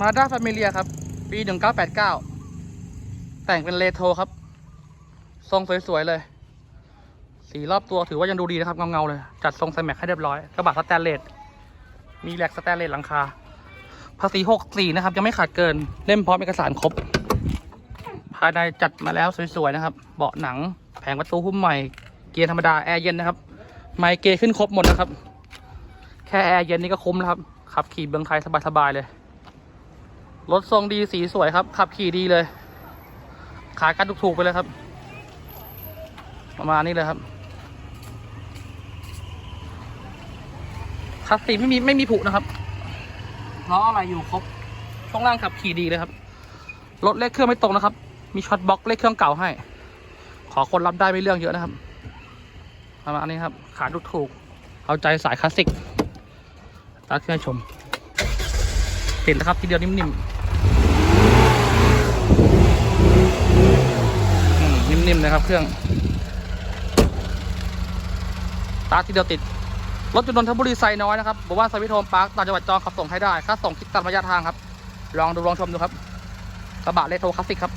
มาด้าแฟมิเลียครับ ปีหนึ่งเก้าแปดเก้าแต่งเป็นเลโทรครับ ทรงสวย ๆ เลย สีรอบตัวถือว่ายังดูดีนะครับ เงา ๆ เลย จัดทรงไซแม็กให้เรียบร้อยกระบะสแตนเลสมีแหลกสแตนเลสหลังคา ภาษีหกสี่นะครับ ยังไม่ขาดเกินเล่มพร้อมเอกสารครบ ภายในจัดมาแล้วสวย ๆ นะครับ เบาะหนังแผงประตูหุ้มใหม่ เกียร์ธรรมดา แอร์เย็นนะครับไมเกยร์ขึ้นครบหมดนะครับ แค่แอร์เย็นนี่ก็คุ้มแล้วครับขับขี่เมืองไทยสบาย ๆ เลย รถทรงดีสีสวยครับ ขับขี่ดีเลย ขายกันถูกๆไปเลยครับ ประมาณนี้เลยครับคัสซีไม่มีไม่มีผุนะครับล้ออะไรอยู่ครบช่วงล่างขับขี่ดีเลยครับ รถเลขเครื่องไม่ตรงนะครับ มีช็อตบล็อกเลขเครื่องเก่าให้ ขอคนรับได้ไม่เรื่องเยอะนะครับ ประมาณนี้ครับ ขายถูกๆเอาใจสายคลาสสิกตาเครื่องชม เห็นนะครับทีเดียวนิ่มๆอื มนิ่มๆนะครับเครื่องตาร์ททีเดียวติด รถจุดนนทบุรีไซน้อยนะครับบอกว่าสวิทโฮมพาร์คต่างจังหวัดจองขับส่งให้ได้ค่าส่งคิดตามระยะทางครับ ลองดูลองชมดูครับกระบะเลโทรคลาสสิกครับ